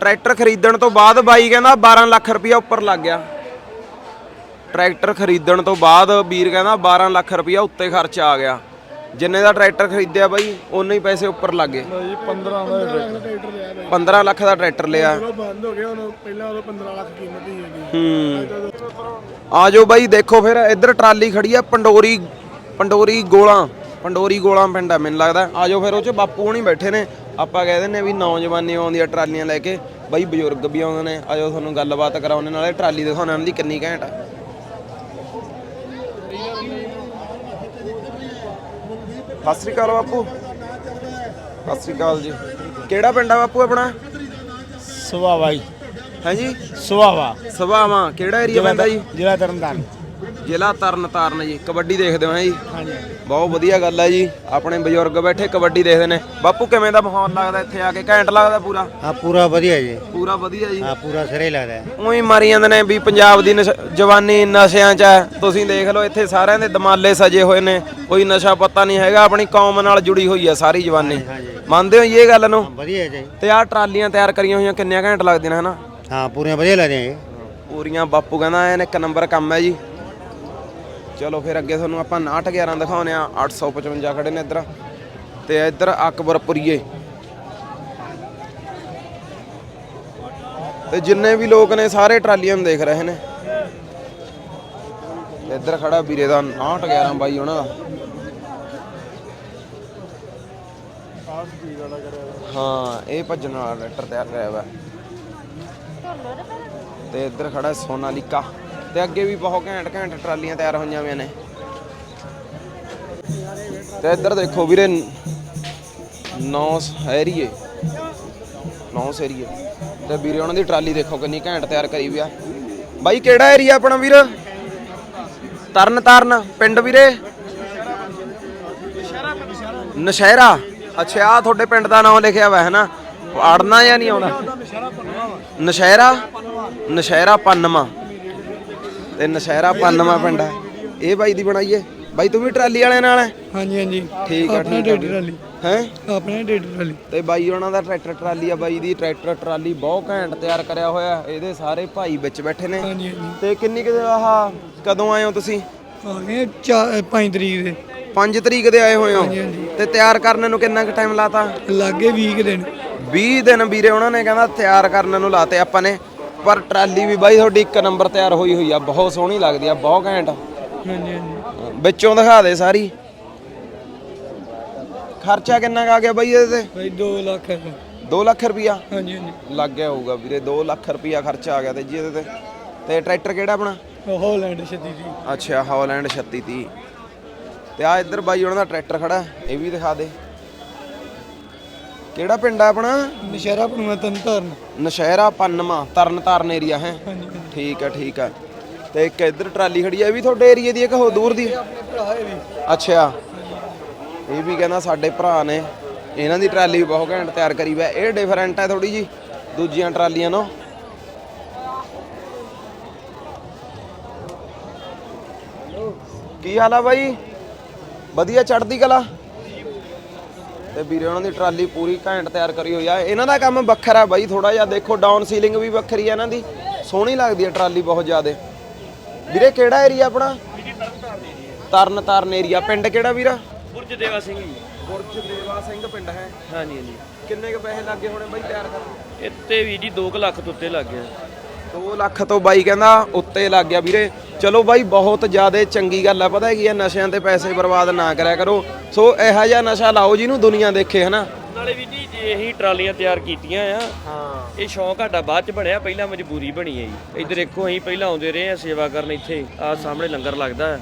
Tractor ਖਰੀਦਣ ਤੋਂ ਬਾਅਦ ਬਾਈ ਕਹਿੰਦਾ 12 ਲੱਖ ਰੁਪਇਆ ਉੱਪਰ ਲੱਗ ਗਿਆ। ਟਰੈਕਟਰ ਖਰੀਦਣ ਤੋਂ ਬਾਅਦ ਵੀਰ ਕਹਿੰਦਾ 12 ਲੱਖ ਰੁਪਇਆ ਉੱਤੇ ਖਰਚ ਆ ਗਿਆ। ਜਿੰਨੇ ਦਾ ਟਰੈਕਟਰ ਖਰੀਦਿਆ ਬਾਈ ਉਨੇ ਹੀ ਪੈਸੇ ਉੱਪਰ ਲੱਗ ਗਏ। ਜੀ 15 ਦਾ ਟਰੈਕਟਰ। ਲਿਆ ਬਾਈ। 15 ਲੱਖ ਦਾ ਟਰੈਕਟਰ ਲਿਆ। ਉਹ ਬੰਦ ਹੋ ਗਿਆ ਹੁਣ ਪਹਿਲਾਂ ਉਹ 15 ਲੱਖ ਕੀਮਤ ਹੀ ਹੈਗੀ। ਹੂੰ। ਆ ਜਾਓ ਬਾਈ ਦੇਖੋ ਫਿਰ ਇੱਧਰ ਟਰਾਲੀ ਖੜੀ ਆ ਪੰਡੋਰੀ ਪੰਡੋਰੀ ਗੋਲਾਂ। ਪੰਡੋਰੀ ਗੋਲਾਂ ਪਿੰਡ ਆ ਮੈਨੂੰ ਲੱਗਦਾ। ਆ ਜਾਓ ਫਿਰ ਉਹ ਚ ਬਾਪੂ ਹੁਣੀ ਬੈਠੇ ਨੇ। ਆਪਾਂ ਕਹਿ ਦਿੰਨੇ ਵੀ ਨੌਜਵਾਨੀ ਆਉਂਦੀ ਆ ਟਰਾਲੀਆਂ ਲੈ ਕੇ। ਬਾਈ ਬਜ਼ੁਰਗ ਵੀ ਆਉਂਦੇ ਨੇ। ਆ ਜਾਓ ਤੁਹਾਨੂੰ ਗੱਲਬਾਤ ਕਰਾਉਣੇ ਨਾਲੇ ਟਰਾਲੀ ਦਿਖਾਉਣੇ ਉਹਨਾਂ ਦੀ ਕਿੰਨੀ ਘੈਂਟ ਆ। ਸਤਿ ਸ੍ਰੀ ਅਕਾਲ ਬਾਪੂ। ਸਤਿ ਸ੍ਰੀ ਅਕਾਲ ਜੀ। ਕਿਹੜਾ ਪਿੰਡ ਆ ਬਾਪੂ ਆਪਣਾ? ਸੁਭਾਵਾ ਜੀ। ਹੈ ਜੀ? ਸੁਭਾਵਾ ਸਭਾਵਾਂ ਕਿਹੜਾ ਏਰੀਆ ਪੈਂਦਾ ਜੀ? ਜ਼ਿਲ੍ਹਾ ਤਰਨਤਾਰਨ। ਜ਼ਿਲ੍ਹਾ ਤਰਨ ਤਾਰਨ ਜੀ ਕਬੱਡੀ ਦੇਖਦੇ ਹੋ ਜੀ? ਹਾਂਜੀ ਬਹੁਤ ਵਧੀਆ ਗੱਲ ਹੈ ਜੀ। ਆਪਣੇ ਬਜ਼ੁਰਗ ਬੈਠੇ ਕਬੱਡੀ ਦੇਖਦੇ ਨੇ। ਬਾਪੂ ਕਿਵੇਂ ਦਾ ਮਾਹੌਲ ਲੱਗਦਾ ਇੱਥੇ ਆ ਕੇ? ਘੈਂਟ ਲੱਗਦਾ ਪੂਰਾ? ਹਾਂ ਪੂਰਾ ਵਧੀਆ ਜੀ। ਪੂਰਾ ਵਧੀਆ ਜੀ। ਹਾਂ ਪੂਰਾ ਸਿਰੇ ਲੱਗਦਾ। ਉਹੀ ਮਾਰੀ ਜਾਂਦੇ ਨੇ ਵੀ ਪੰਜਾਬ ਦੀ ਨਸ਼- ਜਵਾਨੀ ਨਸ਼ਿਆਂ 'ਚ ਹੈ। ਤੁਸੀਂ ਦੇਖ ਲਓ ਇੱਥੇ ਸਾਰਿਆਂ ਦੇ ਦਮਾਲੇ ਸਜੇ ਹੋਏ ਨੇ। ਕੋਈ ਨਸ਼ਾ ਪਤਾ ਨਹੀਂ ਹੈਗਾ ਆਪਣੀ ਕੌਮ ਨਾਲ ਜੁੜੀ ਹੋਈ ਹੈ ਸਾਰੀ ਜਵਾਨੀ। ਮੰਨਦੇ ਹੋ ਜੀ ਇਹ ਗੱਲ ਨੂੰ? ਵਧੀਆ ਜੀ। ਤੇ ਆਹ ਟਰਾਲੀਆਂ ਤਿਆਰ ਕਰੀਆਂ ਹੋਈਆਂ ਕਿੰਨੀਆਂ ਘੈਂਟ ਲੱਗਦੀਆਂ ਨੇ ਹਨਾ? ਹਾਂ ਪੂਰੀਆਂ ਵਧੀਆ ਲੱਗਦੀਆਂ ਜੀ। ਪੂਰੀਆਂ ਬਾਪੂ ਕਹਿੰਦਾ ਐਨ ਇੱਕ ਨੰਬਰ ਕੰਮ ਹੈ ਜੀ। ਚਲੋ ਫਿਰ ਅੱਗੇ ਤੁਹਾਨੂੰ ਆਪਾਂ 911 ਦਿਖਾਉਨੇ ਆ 855 ਖੜੇ ਨੇ ਇੱਧਰ। ਤੇ ਇੱਧਰ ਅਕਬਰਪੁਰੀਏ। ਤੇ ਜਿੰਨੇ ਵੀ ਲੋਕ ਨੇ, ਸਾਰੇ ਟਰਾਲੀਆਂ ਨੂੰ ਦੇਖ ਰਹੇ ਨੇ। ਇੱਧਰ ਖੜਾ ਵੀਰੇ ਦਾ 911 ਬਾਈ ਉਹਨਾਂ ਦਾ। ਹਾਂ, ਇਹ ਭੱਜਣ ਵਾਲਾ ਟਰੈਕਟਰ ਤਿਆਰ ਕਰਿਆ ਹੋਇਆ। ਤੇ ਇੱਧਰ ਖੜਾ ਸੋਨਾਲੀਕਾ। ਤੇ ਅੱਗੇ ਵੀ ਬਹੁਤ ਘੈਂਟ ਘੈਂਟ ਟਰਾਲੀਆਂ ਤਿਆਰ ਹੋਈਆਂ ਹੋਈਆਂ ਨੇ। ਤੇ ਇੱਧਰ ਦੇਖੋ ਵੀਰੇ ਨੌ ਹੈਰੀਏ। ਨੌ ਸੇਰੀਏ ਤੇ ਵੀਰੇ, ਉਹਨਾਂ ਦੀ ਟਰਾਲੀ ਦੇਖੋ ਕਿੰਨੀ ਘੈਂਟ ਤਿਆਰ ਕਰੀ ਵੀ ਆ। ਬਾਈ, ਕਿਹੜਾ ਏਰੀਆ ਆਪਣਾ ਵੀਰ? ਤਰਨ ਤਾਰਨ ਪਿੰਡ ਵੀਰੇ? ਨਸ਼ਹਿਰਾ। ਅੱਛਾ ਆ ਤੁਹਾਡੇ ਪਿੰਡ ਦਾ ਨਾਮ ਲਿਖਿਆ ਹੋਇਆ ਹੈ ਨਾ। ਆੜਨਾ ਜਾਂ ਨਹੀਂ ਆਉਣਾ ਨਸ਼ਹਿਰਾ? ਨਸ਼ਹਿਰਾ ਪੰਨਮਾ ਤੇ ਨਸ਼ਹਿਰਾ ਪੰਨਮਾ ਪਿੰਡ ਹੈ। ਇਹ ਬਾਈ ਦੀ ਬਣਾਈਏ। ਬਾਈ ਤੂੰ ਵੀ ਟਰਾਲੀ ਵਾਲਿਆਂ ਨਾਲ ਹੈ? ਹਾਂਜੀ ਹਾਂਜੀ। ਠੀਕ ਆ ਆਪਣਾ ਟਰੈਕਟਰ ਵਾਲੀ ਹੈ? ਆਪਣਾ ਟਰੈਕਟਰ ਵਾਲੀ ਤੇ ਬਾਈ ਉਹਨਾਂ ਦਾ ਟਰੈਕਟਰ ਟਰਾਲੀ ਆ ਬਾਈ ਦੀ। ਟਰੈਕਟਰ ਟਰਾਲੀ ਬਹੁਤ ਘੈਂਟ ਤਿਆਰ ਕਰਿਆ ਹੋਇਆ। ਇਹਦੇ ਸਾਰੇ ਭਾਈ ਵਿੱਚ ਬੈਠੇ ਨੇ। ਹਾਂਜੀ ਹਾਂਜੀ। ਤੇ ਕਿੰਨੀ ਕਿ ਆਹ ਕਦੋਂ ਆਏ ਹੋ ਤੁਸੀਂ? ਆ ਗਏ 5 ਤਰੀਕ ਦੇ। 5 ਤਰੀਕ ਦੇ ਆਏ ਹੋਏ ਹੋ। ਤੇ ਤਿਆਰ ਕਰਨ ਨੂੰ ਕਿੰਨਾ ਕੁ ਟਾਈਮ ਲਾਤਾ? ਲੱਗੇ 20 ਕੁ ਦਿਨ। 20 ਦਿਨ ਵੀਰੇ ਉਹਨਾਂ ਨੇ ਕਹਿੰਦਾ ਤਿਆਰ ਕਰਨ ਨੂੰ ਲਾਤੇ ਆਪਾਂ ਨੇ। ਪਰ ਟਰਾਲੀ ਵੀ ਬਾਈ ਤੁਹਾਡੀ ਇੱਕ ਨੰਬਰ ਤਿਆਰ ਹੋਈ ਹੋਈ ਆ ਬਹੁਤ ਸੋਹਣੀ ਲੱਗਦੀ ਆ ਬਹੁਤ ਘੈਂਟ। ਹਾਂਜੀ ਹਾਂਜੀ। ਵਿੱਚੋਂ ਦਿਖਾ ਦੇ ਸਾਰੀ। ਖਰਚਾ ਕਿੰਨਾ ਕੁ ਆ ਗਿਆ ਬਾਈ ਇਹਦੇ ਤੇ? ਭਾਈ 2 ਲੱਖ ਹੈ 2 ਲੱਖ ਰੁਪਿਆ ਹਾਂਜੀ ਹਾਂਜੀ। ਲੱਗ ਗਿਆ ਹੋਊਗਾ ਵੀਰੇ 2 ਲੱਖ ਰੁਪਿਆ ਖਰਚਾ ਆ ਗਿਆ ਤੇ ਜੀ ਇਹਦੇ ਤੇ। ਤੇ ਟਰੈਕਟਰ ਕਿਹੜਾ ਆਪਣਾ? ਹਾਲੈਂਡ ਛੱਤੀ ਦੀ ਅੱਛਾ ਹੌਲੈਂਡ 3630 ਤੇ ਆ ਇੱਧਰ ਬਾਈ ਉਹਨਾਂ ਦਾ ਟਰੈਕਟਰ ਖੜਾ ਇਹ ਵੀ ਦਿਖਾ ਦੇ। ਕਿਹੜਾ ਪਿੰਡ ਆ ਆਪਣਾ? ਨਸ਼ਹਿਰਾ ਪਨੂਆ ਤਨ ਧਰਨ। ਨਸ਼ਹਿਰਾ ਪੰਨਮਾ ਤਰਨ ਤਾਰਨ ਏਰੀਆ ਹੈ? ਠੀਕ ਆ ਠੀਕ ਆ। ਤੇ ਇੱਕ ਇੱਧਰ ਟਰਾਲੀ ਖੜੀ ਆ ਇਹ ਵੀ ਤੁਹਾਡੇ ਏਰੀਏ ਦੀ ਹੈ ਕਿ ਹੋਰ ਦੂਰ ਦੀ? ਆਪਣੇ ਭਰਾ ਹੈ ਵੀ। ਅੱਛਾ। ਇਹ ਵੀ ਕਹਿੰਦਾ ਸਾਡੇ ਭਰਾ ਨੇ। ਇਹਨਾਂ ਦੀ ਟਰਾਲੀ ਵੀ ਬਹੁਤ ਘੈਂਟ ਤਿਆਰ ਕਰੀ ਵਾ ਇਹ ਡਿਫਰੈਂਟ ਹੈ ਥੋੜੀ ਜੀ ਦੂਜੀਆਂ ਟਰਾਲੀਆਂ ਨਾਲੋਂ। ਕੀ ਹਾਲ ਆ ਬਾਈ? ਵਧੀਆ ਚੜਦੀ ਕਲਾ? ਤੇ ਵੀਰੇ ਉਹਨਾਂ ਦੀ ਟਰਾਲੀ ਪੂਰੀ ਘੈਂਟ ਤਿਆਰ ਕਰੀ ਹੋਈ ਆ। ਇਹਨਾਂ ਦਾ ਕੰਮ ਵੱਖਰਾ ਬਾਈ ਥੋੜਾ ਜਿਹਾ ਦੇਖੋ ਡਾਊਨ ਸੀਲਿੰਗ ਵੀ ਵੱਖਰੀ ਆ ਇਹਨਾਂ ਦੀ। ਸੋਹਣੀ ਲੱਗਦੀ ਆ ਟਰਾਲੀ ਬਹੁਤ ਜ਼ਿਆਦੇ। ਵੀਰੇ ਕਿਹੜਾ ਏਰੀਆ ਆਪਣਾ? ਤਰਨ ਤਾਰਨ ਏਰੀਆ ਪਿੰਡ ਕਿਹੜਾ ਵੀਰਾ? ਬੁਰਜ ਦੇਵਾ ਸਿੰਘ ਜੀ। ਬੁਰਜ ਦੇਵਾ ਸਿੰਘ ਪਿੰਡ ਹੈ। ਹਾਂਜੀ ਹਾਂਜੀ। ਕਿੰਨੇ ਕ ਪੈਸੇ ਲੱਗੇ ਹੋਣੇ ਬਾਈ ਤਿਆਰ ਕਰਨ? ਇੱਥੇ ਵੀ ਜੀ 2 ਲੱਖ ਤੋਂ ਉੱਤੇ ਲੱਗ ਗਿਆ 2 ਲੱਖ ਤੋਂ ਬਾਈ ਕਹਿੰਦਾ ਉੱਤੇ ਲੱਗ ਗਿਆ ਵੀਰੇ। ਚਲੋ ਬਾਈ ਬਹੁਤ ਜ਼ਿਆਦਾ ਚੰਗੀ ਗੱਲ ਆ। ਪਤਾ ਕੀ ਆ ਨਸ਼ਿਆਂ ਤੇ ਪੈਸੇ ਬਰਬਾਦ ਨਾ ਕਰਿਆ ਕਰੋ। ਸੋ ਇਹੋ ਜਿਹਾ ਨਸ਼ਾ ਲਾਓ ਜਿਹਨੂੰ ਦੁਨੀਆ ਦੇਖੇ ਹਨਾ? ਨਾਲੇ ਵੀ ਜੀ ਜੇ ਅਸੀਂ ਟਰਾਲੀਆਂ ਤਿਆਰ ਕੀਤੀਆਂ ਆ ਹਾਂ। ਇਹ ਸ਼ੌਂਕ ਸਾਡਾ ਬਾਅਦ ਚ ਬਣਿਆ ਪਹਿਲਾਂ ਮਜਬੂਰੀ ਬਣੀ ਹੈ ਜੀ। ਇੱਧਰ ਦੇਖੋ ਅਸੀਂ ਪਹਿਲਾਂ ਆਉਂਦੇ ਰਹੇ ਆ ਸੇਵਾ ਕਰਨ ਇੱਥੇ। ਆ ਸਾਹਮਣੇ ਲੰਗਰ ਲੱਗਦਾ ਹੈ।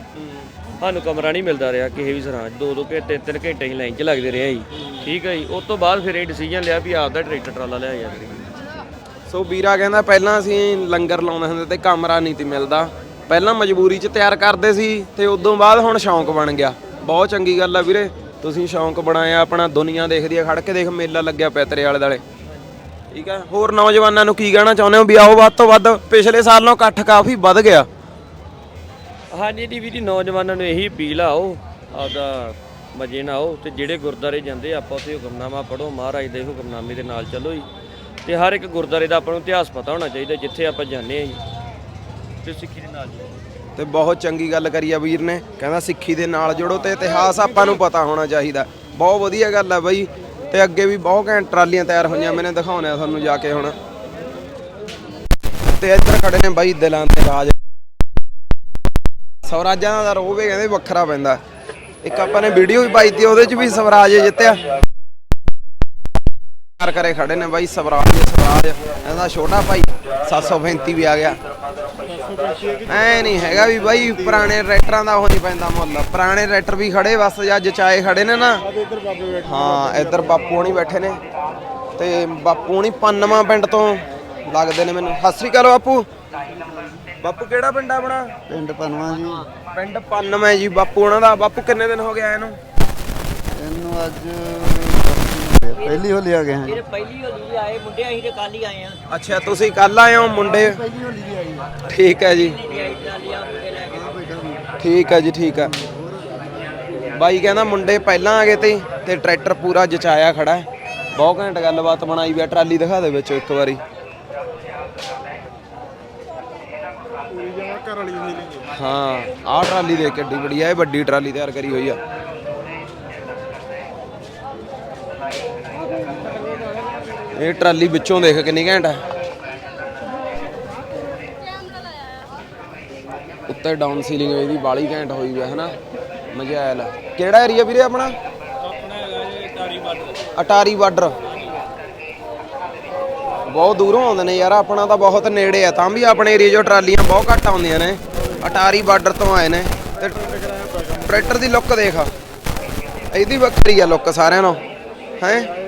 ਸਾਨੂੰ ਕਮਰਾ ਨਹੀਂ ਮਿਲਦਾ ਰਿਹਾ ਕਿਸੇ ਵੀ ਸਰਾਂ ਦੋ ਦੋ ਘੰਟੇ ਤਿੰਨ ਘੰਟੇ ਹੀ ਲਾਈਨ 'ਚ ਲੱਗਦੇ ਰਹੇ ਜੀ। ਠੀਕ ਹੈ ਜੀ। ਉਸ ਤੋਂ ਬਾਅਦ ਫਿਰ ਇਹ ਡਿਸੀਜਨ ਲਿਆ ਵੀ ਆਪਦਾ ਟਰੈਕਟਰ ਟਰਾਲਾ ਲਿਆ ਜਾਂਦੇ ਸੋ ਵੀਰਾ ਕਹਿੰਦਾ ਪਹਿਲਾਂ ਅਸੀਂ ਲੰਗਰ ਲਾਉਂਦੇ ਹੁੰਦੇ ਤੇ ਕਮਰਾ ਨਹੀਂ ਤੀ ਮਿਲਦਾ। ਪਹਿਲਾਂ ਮਜਬੂਰੀ 'ਚ ਤਿਆਰ ਕਰਦੇ ਸੀ ਤੇ ਉਦੋਂ ਬਾਅਦ ਹੁਣ ਸ਼ੌਂਕ ਬਣ ਗਿਆ। ਬਹੁਤ ਚੰਗੀ ਗੱਲ ਆ ਵੀਰੇ। ਤੁਸੀਂ ਸ਼ੌਂਕ ਬਣਾਇਆ, ਆਪਣਾ ਦੁਨੀਆ ਦੇਖਦੀ ਆ, ਖੜ ਕੇ ਦੇਖ ਮੇਲਾ ਲੱਗਿਆ ਪਿਆ ਤੇਰੇ ਆਲੇ ਦਾਲੇ ਠੀਕ ਹੈ ਹੋਰ ਨੌਜਵਾਨਾਂ ਨੂੰ ਕੀ ਕਹਿਣਾ ਚਾਹੁੰਦੇ ਹੋ ਵੀ ਆਓ ਵੱਧ ਤੋਂ ਵੱਧ? ਪਿਛਲੇ ਸਾਲ ਨਾਲੋਂ ਇਕੱਠ ਕਾਫੀ ਵੱਧ ਗਿਆ। ਹਾਂਜੀ ਜੀ ਵੀਰੀ ਨੌਜਵਾਨਾਂ ਨੂੰ ਇਹੀ ਅਪੀਲ ਆਓ ਆਪਦਾ ਮਜੇ ਨਾਲ ਆਓ ਤੇ ਜਿਹੜੇ ਗੁਰਦਾਰੇ ਜਾਂਦੇ ਆਪਾਂ ਉੱਥੇ ਹੁਕਮਨਾਮਾ ਪੜੋ ਮਹਾਰਾਜ ਦੇ ਹੁਕਮਨਾਮੇ ਦੇ ਨਾਲ ਚੱਲੋ ਜੀ। ਤੇ ਹਰ ਇੱਕ ਗੁਰਦਾਰੇ ਦਾ ਆਪਾਂ ਨੂੰ ਇਤਿਹਾਸ ਪਤਾ ਹੋਣਾ ਚਾਹੀਦਾ ਜਿੱਥੇ ਆਪਾਂ ਜਾਂਦੇ ਆ ਜੀ। ਤੇ ਸਿੱਖੀ ਦੇ ਨਾਲ ਤੇ ਬਹੁਤ ਚੰਗੀ ਗੱਲ ਕਰੀ ਆ ਵੀਰ ਨੇ। ਕਹਿੰਦਾ ਸਿੱਖੀ ਦੇ ਨਾਲ ਜੁੜੋ ਤੇ ਇਤਿਹਾਸ ਆਪਾਂ ਨੂੰ ਪਤਾ ਹੋਣਾ ਚਾਹੀਦਾ। ਬਹੁਤ ਵਧੀਆ ਗੱਲ ਆ ਬਾਈ। ਤੇ ਅੱਗੇ ਵੀ ਬਹੁਤ ਘੈਂਟ ਟਰਾਲੀਆਂ ਤਿਆਰ ਹੋਈਆਂ ਮੈਨੇ ਦਿਖਾਉਣੇ ਆ ਤੁਹਾਨੂੰ ਜਾ ਕੇ ਹੁਣ। ਤੇ ਇੱਧਰ ਖੜੇ ਨੇ ਬਾਈ ਦਿਲਾਂ ਤੇ ਰਾਜ। ਸਵਰਾਜਾਂ ਦਾ ਰੋਹ ਵੀ ਕਹਿੰਦੇ ਵੱਖਰਾ ਪੈਂਦਾ। ਇੱਕ ਆਪਾਂ ਨੇ ਵੀਡੀਓ ਵੀ ਪਾਈ ਤੀ, ਉਹਦੇ ਚ ਵੀ ਸਵਰਾਜ ਜਿੱਤਿਆ। ਕਰ ਕਰੇ ਖੜੇ ਨੇ ਬਾਈ ਸਵਰਾਜ ਸਵਰਾਜ। ਇਹਦਾ ਛੋਟਾ ਭਾਈ 735 ਵੀ ਆ ਗਿਆ। ਐ ਨਹੀਂ ਹੈਗਾ ਵੀ ਬਾਈ ਪੁਰਾਣੇ ਟਰੈਕਟਰਾਂ ਦਾ ਉਹ ਨਹੀਂ ਪੈਂਦਾ ਮੁੱਲ। ਪੁਰਾਣੇ ਟਰੈਕਟਰ ਵੀ ਖੜੇ ਬਸ ਜਾਂ ਜਚਾਏ ਖੜੇ ਨੇ ਨਾ। ਹਾਂ ਇੱਧਰ ਬਾਪੂ ਹਣੀ ਬੈਠੇ ਨੇ। ਤੇ ਬਾਪੂ ਹਣੀ ਪੰਨਵਾਂ ਪਿੰਡ ਤੋਂ ਲੱਗਦੇ ਨੇ ਮੈਨੂੰ। ਸਤਿ ਸ੍ਰੀ ਅਕਾਲ ਬਾਪੂ। ਬਾਪੂ ਕਿਹੜਾ ਪਿੰਡ ਆ ਆਪਣਾ? ਪਿੰਡ ਪਨਵਾ ਜੀ। ਪਿੰਡ ਪੰਨਵਾਂ ਜੀ ਬਾਪੂ ਉਹਨਾਂ ਦਾ। ਬਾਪੂ ਕਿੰਨੇ ਦਿਨ ਹੋ ਗਏ ਆਏ ਨੂੰ? ਇਹਨੂੰ ਅੱਜ ਪਹਿਲੀ ਹੋਲੀ ਆ ਗਏ ਹਾਂ ਪਹਿਲੀ ਹੋਲੀ ਆਏ ਮੁੰਡੇ ਅਸੀਂ ਤੇ ਕੱਲ ਹੀ ਆਏ ਆ। ਅੱਛਾ ਤੁਸੀਂ ਕੱਲ ਆਏ ਹੋ ਮੁੰਡੇ? ਪਹਿਲੀ ਹੋਲੀ ਦੀ ਆਈ ਠੀਕ ਹੈ ਜੀ। ਠੀਕ ਹੈ ਜੀ ਠੀਕ ਹੈ। ਬਾਈ ਕਹਿੰਦਾ ਮੁੰਡੇ ਪਹਿਲਾਂ ਆ ਗਏ ਤੇ ਤੇ ਟਰੈਕਟਰ ਪੂਰਾ ਜਚਾਇਆ ਖੜਾ ਹੈ। ਬਹੁਤ ਘੈਂਟ ਗੱਲਬਾਤ ਬਣਾਈ ਵੀ ਆ ਟਰਾਲੀ ਦਿਖਾ ਦੇ ਵਿੱਚ ਇੱਕ ਵਾਰੀ। ਪੂਰੀ ਜਗ੍ਹਾ ਘਰ ਵਾਲੀ ਹੋਈ ਲਈ ਹਾਂ ਆਹ ਟਰਾਲੀ ਦੇਖ ਕਿੱਡੀ ਬੜੀ ਆ ਇਹ ਵੱਡੀ ਟਰਾਲੀ ਤਿਆਰ ਕਰੀ ਹੋਈ ਆ। ਇਹ ਟਰਾਲੀ ਵਿੱਚੋਂ ਦੇਖ ਕਿੰਨੀ ਘੈਂਟ ਹੈ ਉੱਤੇ ਡਾਊਨ ਸੀਲਿੰਗ ਇਹਦੀ ਬਾਲੀ ਘੈਂਟ ਹੋਈ ਹੋਈ ਹੈ ਹਨਾ? ਮਜੈਲ ਕਿਹੜਾ ਏਰੀਆ ਵੀਰੇ ਆਪਣਾ? ਅਟਾਰੀ ਬਾਰਡਰ। ਬਹੁਤ ਦੂਰੋਂ ਆਉਂਦੇ ਨੇ ਯਾਰ, ਆਪਣਾ ਤਾਂ ਬਹੁਤ ਨੇੜੇ ਆ। ਤਾਂ ਵੀ ਆਪਣੇ ਏਰੀਆ 'ਚੋਂ ਟਰਾਲੀਆਂ ਬਹੁਤ ਘੱਟ ਆਉਂਦੀਆਂ ਨੇ। ਅਟਾਰੀ ਬਾਰਡਰ ਤੋਂ ਆਏ ਨੇ। ਤੇ ਟਰੈਕਟਰ ਦੀ ਲੁੱਕ ਦੇਖ। ਇਹਦੀ ਵੱਖਰੀ ਆ ਲੁੱਕ ਸਾਰਿਆਂ ਨੂੰ ਹੈ?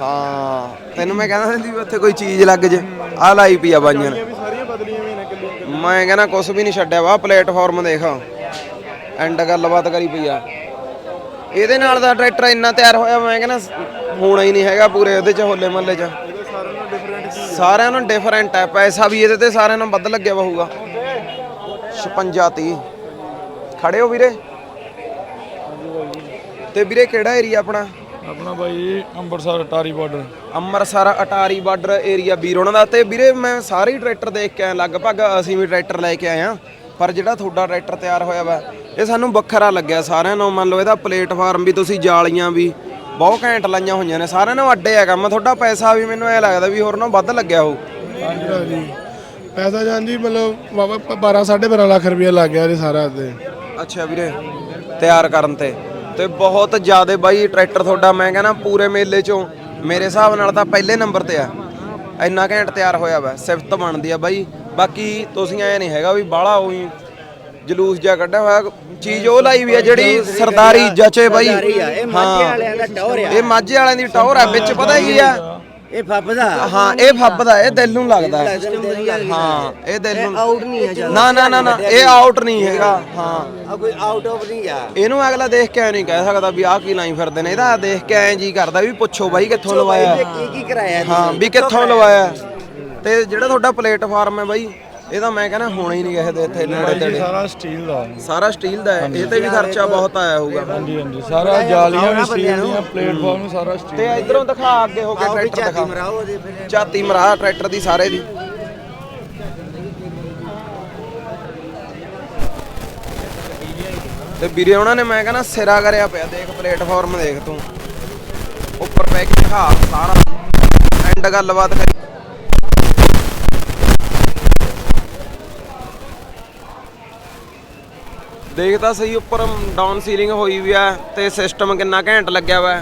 ਹਾਂ ਤੈਨੂੰ ਮੈਂ ਕਹਿੰਦਾ ਸੀ ਵੀ ਉੱਥੇ ਕੋਈ ਚੀਜ਼ ਲੱਗ ਜੇ। ਆ ਲਾਈ ਪਈ ਆ ਬਾਈਆਂ ਨੇ। ਵੀ ਸਾਰੀਆਂ ਬਦਲੀਆਂ ਵੀ ਨੇ ਕੱਲੀਆਂ ਮੈਂ ਕਹਿੰਦਾ ਕੁਝ ਵੀ ਨਹੀਂ ਛੱਡਿਆ ਵਾ ਪਲੇਟਫਾਰਮ ਦੇਖ। ਐਂਡ ਗੱਲਬਾਤ ਕਰੀ ਪਈ ਆ। ਇਹਦੇ ਨਾਲ ਦਾ ਟਰੈਕਟਰ ਇੰਨਾ ਤਿਆਰ ਹੋਇਆ ਮੈਂ ਕਹਿੰਦਾ ਹੋਣਾ ਹੀ ਨਹੀਂ ਹੈਗਾ ਪੂਰੇ ਉਹਦੇ ਚ ਹੋਲੇ ਮਹੱਲੇ ਚ। ਇਹਦੇ ਸਾਰਿਆਂ ਨੂੰ ਡਿਫਰੈਂਟ ਚੀਜ਼ ਸਾਰਿਆਂ ਨੂੰ ਡਿਫਰੈਂਟ ਹੈ ਪੈਸਾ ਵੀ ਇਹਦੇ ਤੇ ਸਾਰਿਆਂ ਨੂੰ ਵੱਧ ਲੱਗਿਆ ਵਾ ਹੋਊਗਾ। 56 30 ਖੜੇ ਹੋ ਵੀਰੇ। ਤੇ ਵੀਰੇ ਕਿਹੜਾ ਏਰੀਆ ਆਪਣਾ? ਆਪਣਾ ਬਾਈ Amritsar Attari border Amritsar Attari border area ਵੀਰ ਉਹਨਾਂ ਦਾ। ਤੇ ਵੀਰੇ ਮੈਂ ਸਾਰੇ ਹੀ ਟਰੈਕਟਰ ਦੇਖ ਕੇ ਆਇਆ ਲਗਭਗ ਅਸੀਂ ਵੀ ਟਰੈਕਟਰ ਲੈ ਕੇ ਆਏ ਆ ਪਰ ਜਿਹੜਾ ਤੁਹਾਡਾ ਟਰੈਕਟਰ ਤਿਆਰ ਹੋਇਆ ਵਾ ਇਹ ਸਾਨੂੰ ਵੱਖਰਾ ਲੱਗਿਆ ਸਾਰਿਆਂ ਨੂੰ ਮੰਨ ਲਓ ਇਹਦਾ ਪਲੇਟਫਾਰਮ ਵੀ ਤੁਸੀਂ ਜਾਲੀਆਂ ਵੀ ਬਹੁਤ ਘੈਂਟ ਲਾਈਆਂ ਹੋਈਆਂ ਨੇ। ਸਾਰਿਆਂ ਨੂੰ ਅੱਡੇ ਆ ਕੰਮ ਤੁਹਾਡਾ ਪੈਸਾ ਵੀ ਮੈਨੂੰ ਐ ਲੱਗਦਾ ਵੀ ਹੋਰ ਨਾਲੋਂ ਵੱਧ ਲੱਗਿਆ ਹੋਊ ਹਾਂਜੀ ਪੈਸਾ ਜਾਨ ਜੀ ਮਤਲਬ ਵਾਵਾ 12 12.5 ਲੱਖ ਰੁਪਇਆ ਲੱਗ ਗਿਆ ਇਹ ਸਾਰਾ ਤੇ। ਅੱਛਾ ਵੀਰੇ ਤਿਆਰ ਕਰਨ ਤੇ। ਤੇ ਬਹੁਤ ਜ਼ਿਆਦਾ ਬਾਈ ਟਰੈਕਟਰ ਤੁਹਾਡਾ ਮੈਂ ਕਹਿੰਦਾ ਪੂਰੇ ਮੇਲੇ ਚੋਂ ਮੇਰੇ ਹਿਸਾਬ ਨਾਲ ਤਾਂ ਪਹਿਲੇ ਨੰਬਰ ਤੇ ਆ। ਇੰਨਾ ਘੈਂਟ ਤਿਆਰ ਹੋਇਆ ਵਾ ਸਿਫਤ ਬਣਦੀ ਆ ਬਾਈ। ਬਾਕੀ ਤੁਸੀਂ ਐ ਨਹੀਂ ਹੈਗਾ ਵੀ ਬਾਹਲਾ ਉਹੀ ਜਲੂਸ ਜਿਹਾ ਕੱਢਿਆ ਹੋਇਆ ਚੀਜ਼ ਉਹ ਲਾਈ ਵੀ ਆ ਜਿਹੜੀ ਸਰਦਾਰੀ ਜਚੇ ਬਾਈ। ਇਹ ਮਾਝੇ ਵਾਲਿਆਂ ਦਾ ਟੌਰ ਆ। ਇਹ ਮਾਝੇ ਵਾਲਿਆਂ ਦੀ ਟੌਰ ਆ ਵਿੱਚ ਪਤਾ ਕੀ ਆ? ਇਹ ਫੱਬਦਾ। ਹਾਂ ਇਹ ਫੱਬਦਾ ਇਹ ਦਿਲ ਨੂੰ ਲੱਗਦਾ। ਹੈ। ਹਾਂ ਇਹ ਦਿਲ ਨੂੰ ਆਊਟ ਨਹੀਂ ਆ ਨਾ ਨਾ ਨਾ ਨਾ ਇਹ ਆਊਟ ਨਹੀਂ ਹੈਗਾ। ਹਾਂ। ਆ ਕੋਈ ਆਊਟ ਆਫ ਨਹੀਂ ਆ। ਇਹਨੂੰ ਅਗਲਾ ਦੇਖ ਕੇ ਐ ਨਹੀਂ ਕਹਿ ਸਕਦਾ ਵੀ ਆਹ ਕੀ ਲਾਈ ਫਿਰਦੇ ਨੇ। ਇਹਦਾ ਦੇਖ ਕੇ ਐਂ ਜੀ ਕਰਦਾ ਵੀ ਪੁੱਛੋ ਬਾਈ ਕਿੱਥੋਂ ਲਵਾਇਆ। ਕੀ ਕੀ ਕਰਾਇਆ ਹਾਂ ਵੀ ਕਿੱਥੋਂ ਲਵਾਇਆ। ਤੇ ਜਿਹੜਾ ਤੁਹਾਡਾ ਪਲੇਟਫਾਰਮ ਹੈ ਬਾਈ ਇਹ ਤਾਂ ਮੈਂ ਕਹਿੰਦਾ ਹੋਣਾ ਹੀ ਨਹੀਂ ਕਿਸੇ ਦੇ ਇੱਥੇ ਨੇੜੇ ਤੇੜੇ ਸਾਰਾ ਸਟੀਲ ਦਾ। ਸਾਰਾ ਸਟੀਲ ਦਾ ਹੈ। ਇਹ ਤੇ ਵੀ ਖਰਚਾ ਬਹੁਤ ਆਇਆ ਹੋਊਗਾ। ਹਾਂਜੀ ਹਾਂਜੀ। ਸਾਰਾ ਜਾਲੀਆਂ ਵੀ ਸਟੀਲ ਦੀਆਂ ਪਲੇਟਫਾਰਮ ਨੂੰ ਸਾਰਾ ਸਟੀਲ ਤੇ ਇਧਰੋਂ ਦਿਖਾ ਅੱਗੇ ਹੋ ਕੇ ਟਰੈਕਟਰ ਦਿਖਾ। ਮਰਾਓ ਉਹਦੇ ਫਿਰ। ਝਾਤੀ ਮਰਾ ਟਰੈਕਟਰ ਦੀ ਸਾਰੇ ਦੀ। ਤੇ ਵੀਰੇ ਉਹਨਾਂ ਨੇ ਮੈਂ ਕਹਿੰਦਾ ਸਿਰਾ ਕਰਿਆ ਪਿਆ। ਦੇਖ ਪਲੇਟਫਾਰਮ ਦੇਖ ਤੂੰ। ਉੱਪਰ ਬੈ ਕੇ ਦਿਖਾ ਸਾਰਾ। ਐਂਡ ਗੱਲਬਾਤ ਕਰੀ। ਦੇਖ ਤਾਂ ਸਹੀ ਉੱਪਰ ਡਾਊਨ ਸੀਲਿੰਗ ਹੋਈ ਵੀ ਆ ਤੇ ਸਿਸਟਮ ਕਿੰਨਾ ਘੈਂਟ ਲੱਗਿਆ ਵਾ।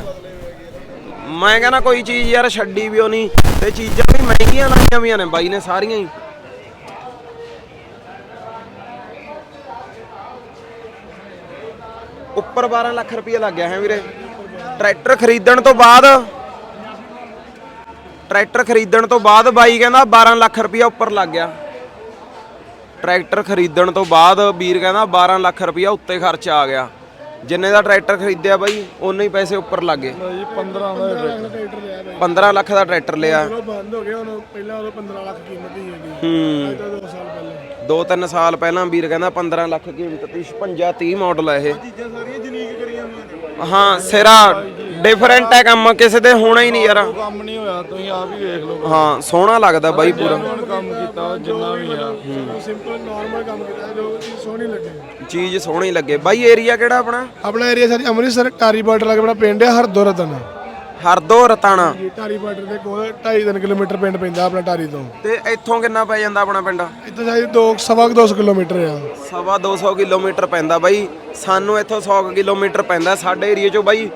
ਮੈਂ ਕਹਿੰਦਾ ਕੋਈ ਚੀਜ਼ ਯਾਰ ਛੱਡੀ ਵੀ ਉਹ ਨਹੀਂ ਤੇ ਚੀਜ਼ਾਂ ਵੀ ਮਹਿੰਗੀਆਂ ਲਾਈਆਂ ਵੀਆਂ ਨੇ ਬਾਈ ਨੇ ਸਾਰੀਆਂ ਹੀ। ਉੱਪਰ 12 ਲੱਖ ਰੁਪਏ ਲੱਗ ਗਿਆ ਹੈ ਵੀਰੇ। ਟਰੈਕਟਰ ਖਰੀਦਣ ਤੋਂ ਬਾਅਦ, ਟਰੈਕਟਰ ਖਰੀਦਣ ਤੋਂ ਬਾਅਦ ਬਾਈ ਕਹਿੰਦਾ 12 ਲੱਖ ਰੁਪਏ ਉੱਪਰ ਲੱਗ ਗਿਆ। ਟਰੈਕਟਰ ਖਰੀਦਣ ਤੋਂ ਬਾਅਦ ਵੀਰ ਕਹਿੰਦਾ 12 ਲੱਖ ਰੁਪਏ ਉੱਤੇ ਖਰਚ ਆ ਗਿਆ। ਜਿੰਨੇ ਦਾ ਟਰੈਕਟਰ ਖਰੀਦਿਆ ਬਾਈ ਉਨੇ ਹੀ ਪੈਸੇ ਉੱਪਰ ਲੱਗ। ਗਏ ਜੀ 15 ਦਾ ਟਰੈਕਟਰ। ਲਿਆ ਬਾਈ 15 ਲੱਖ ਦਾ ਟਰੈਕਟਰ ਲਿਆ। ਚਲੋ ਬੰਦ ਹੋ ਗਿਆ ਹੁਣ ਪਹਿਲਾਂ ਉਦੋਂ 15 ਲੱਖ ਕੀਮਤ ਹੀ ਹੈਗੀ ਹੂੰ। ਅੱਜ ਤੋਂ 2 ਸਾਲ ਪਹਿਲਾਂ। ਦੋ ਤਿੰਨ ਸਾਲ ਪਹਿਲਾਂ ਵੀਰ ਕਹਿੰਦਾ 15 ਲੱਖ ਕੀਮਤ ਤੀ 56 30 ਮਾਡਲ ਹੈ ਇਹ। ਚੀਜ਼ਾਂ ਸਾਰੀਆਂ ਜਨੀਕ ਕਰੀਆਂ ਹੋਈਆਂ ਨੇ। ਹਾਂ ਸਿਰਾ ਡਿਫਰੈਂਟ ਹੈ ਕੰਮ ਕਿਸੇ ਦੇ ਹੋਣਾ ਹੀ ਨਹੀਂ ਯਾਰ। ਕੰਮ ਨਹੀਂ ਹੋਇਆ ਤੁਸੀਂ ਆਪ ਹੀ ਵੇਖ ਲਓ। ਹਾਂ ਸੋਹਣਾ ਲੱਗਦਾ ਬਾਈ ਪੂਰਾ। ਕੰਮ ਕੀਤਾ ਜਿੰਨਾ ਵੀ ਆ। ਸਿੰਪਲ ਨਾਰਮਲ ਕੰਮ ਕੀਤਾ ਜੋ ਚੀਜ਼ ਸੋਹਣੀ ਲੱਗੇ। ਚੀਜ਼ ਸੋਹਣੀ ਲੱਗੇ। ਬਾਈ ਏਰੀਆ ਕਿਹੜਾ ਆਪਣਾ? ਆਪਣਾ ਏਰੀਆ ਸਾਰੀ ਅੰਮ੍ਰਿਤਸਰ ਟਾਰੀ ਬਾਰਡਰ ਲੱਗੇ ਆਪਣਾ ਪਿੰਡ ਹੈ ਹਰਦੋਰਤਨ ਹਰਦੋ ਰਤਾਣਾ ਜੀ ਟਾਰੀ ਬਾਰਡਰ ਦੇ ਕੋਲ 2.5 ਕਿਲੋਮੀਟਰ ਪਿੰਡ ਪੈਂਦਾ ਆਪਣਾ ਟਾਰੀ ਤੋਂ। ਤੇ ਇੱਥੋਂ ਕਿੰਨਾ ਪੈ ਜਾਂਦਾ ਆਪਣਾ ਪਿੰਡ? ਇੱਥੇ ਸਾਡੀ 2 ਸਵਾ ਕੁ 200 ਕਿਲੋਮੀਟਰ ਆ। ਸਵਾ 200 ਕਿਲੋਮੀਟਰ ਪੈਂਦਾ ਬਾਈ। ਸਾਨੂੰ ਇੱਥੋਂ 100 ਕੁ ਕਿਲੋਮੀਟਰ ਪੈਂਦਾ ਸਾਡੇ ਏਰੀਆ ਚੋਂ ਬਾਈ।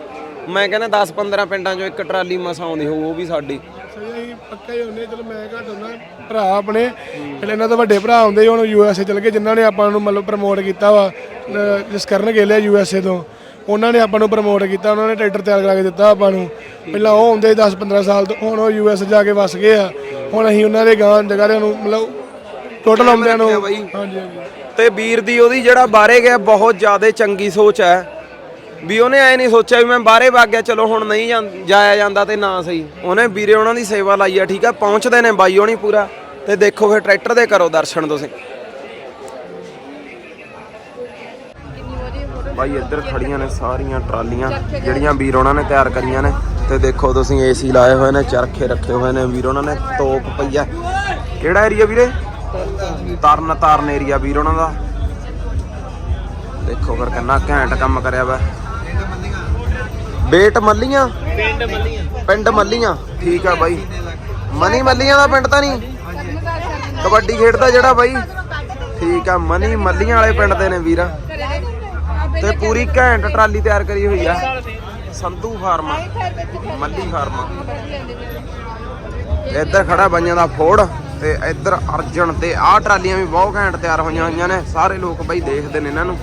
ਮੈਂ ਕਹਿੰਦਾ 10-15 ਪਿੰਡਾਂ ਚੋਂ ਇੱਕ ਟਰਾਲੀ ਮਸਾਂ ਆਉਂਦੀ ਹੋਊ ਉਹ ਵੀ ਸਾਡੀ। ਸਹੀ ਅਸੀਂ ਪੱਕਾ ਹੀ ਹੁੰਨੇ ਚਲੋ ਮੈਂ ਘੱਟ ਹੁੰਦਾ ਭਰਾ ਆਪਣੇ ਪਹਿਲੇ ਇਹਨਾਂ ਤੋਂ ਵੱਡੇ ਭਰਾ ਹੁੰਦੇ ਸੀ, ਹੁਣ ਯੂ ਐਸ ਏ ਚਲ ਗਏ ਜਿਨ੍ਹਾਂ ਨੇ ਆਪਾਂ ਨੂੰ ਮਤਲਬ ਪ੍ਰਮੋਟ ਕੀਤਾ ਵਾ ਅਹ ਜਿਸ ਕਰਨ ਗਏ ਯੂ ਐਸ ਏ ਤੋਂ। ਉਹਨਾਂ ਨੇ ਆਪਾਂ ਨੂੰ ਪ੍ਰਮੋਟ ਕੀਤਾ ਉਹਨਾਂ ਨੇ ਟਰੈਕਟਰ ਤਿਆਰ ਕਰਾ ਕੇ ਦਿੱਤਾ ਆਪਾਂ ਨੂੰ। ਪਹਿਲਾਂ ਉਹ ਹੁੰਦੇ 10 15 ਸਾਲ ਤੋਂ ਹੁਣ ਉਹ ਯੂ ਐਸ ਜਾ ਕੇ ਵਸ ਗਏ ਆ। ਹੁਣ ਅਸੀਂ ਉਹਨਾਂ ਦੇ ਗਾਂ ਜਗ੍ਹਾ ਦੇ ਨੂੰ ਮਤਲਬ ਟੋਟਲ ਆਉਂਦਿਆਂ ਨੂੰ। ਹਾਂਜੀ ਹਾਂਜੀ। ਤੇ ਵੀਰ ਦੀ ਉਹਦੀ ਜਿਹੜਾ ਬਾਹਰੇ ਗਿਆ ਬਹੁਤ ਜ਼ਿਆਦਾ ਚੰਗੀ ਸੋਚ ਹੈ। ਵੀ ਉਹਨੇ ਐ ਨਹੀਂ ਸੋਚਿਆ ਵੀ ਮੈਂ ਬਾਹਰੇ ਵਗ ਗਿਆ, ਚਲੋ ਹੁਣ ਨਹੀਂ ਜਾਂ- ਜਾਇਆ ਜਾਂਦਾ ਤੇ ਨਾ ਸਹੀ। ਉਹਨੇ ਵੀਰੇ ਉਹਨਾਂ ਦੀ ਸੇਵਾ ਲਾਈ ਆ, ਠੀਕ ਆ, ਪਹੁੰਚਦੇ ਨੇ ਬਾਈ ਹੋਣੀ ਪੂਰਾ, ਤੇ ਦੇਖੋ ਫਿਰ ਟਰੈਕਟਰ ਦੇ ਕਰੋ ਦਰਸ਼ਨ ਤੁਸੀਂ। ਬਾਈ ਇੱਧਰ ਖੜੀਆਂ ਨੇ ਸਾਰੀਆਂ ਟਰਾਲੀਆਂ, ਜਿਹੜੀਆਂ ਵੀਰ ਉਹਨਾਂ ਨੇ ਤਿਆਰ ਕਰੀਆਂ ਨੇ, ਤੇ ਦੇਖੋ ਤੁਸੀਂ ਏਸੀ ਲਾਏ ਹੋਏ ਨੇ, ਚਰਖੇ ਰੱਖੇ ਹੋਏ ਨੇ, ਵੀਰ ਉਹਨਾਂ ਨੇ ਤੋਪ ਪਈਆ ਕਿਹੜਾ ਏਰੀਆ ਵੀਰੇ? ਤਰਨ ਤਾਰਨ ਏਰੀਆ ਵੀਰ ਉਹਨਾਂ ਦਾ। ਦੇਖੋ ਫਿਰ ਕਿੰਨਾ ਘੈਂਟ ਕੰਮ ਕਰਿਆ ਵਾ। ਬੇਟ ਮੱਲੀਆਂ? ਪਿੰਡ ਮੱਲੀਆਂ। ਪਿੰਡ ਮੱਲੀਆਂ। ਠੀਕ ਆ ਬਾਈ। ਮਨੀ ਮੱਲੀਆਂ ਦਾ ਪਿੰਡ ਤਾਂ ਨਹੀਂ? ਕਬੱਡੀ ਖੇਡਦਾ ਜਿਹੜਾ ਬਾਈ। ਠੀਕ ਆ ਮਨੀ ਮੱਲੀਆਂ ਵਾਲੇ ਪਿੰਡ ਦੇ ਨੇ ਵੀਰ। ਤੇ ਪੂਰੀ ਘੈਂਟ ਟਰਾਲੀ ਤਿਆਰ ਕਰੀ ਹੋਈ ਆ। ਸੰਧੂ ਫਾਰਮ। ਮੱਲੀ ਫਾਰਮ। ਇੱਧਰ ਖੜਾ ਬਾਈਆਂ ਦਾ ਫੋੜ ਤੇ ਇੱਧਰ ਅਰਜਨ ਤੇ ਆਹ ਟਰਾਲੀਆਂ ਵੀ ਬਹੁਤ ਘੈਂਟ ਤਿਆਰ ਹੋਈਆਂ ਹੋਈਆਂ ਨੇ। ਸਾਰੇ ਲੋਕ ਬਈ ਦੇਖਦੇ ਨੇ ਇਹਨਾਂ ਨੂੰ।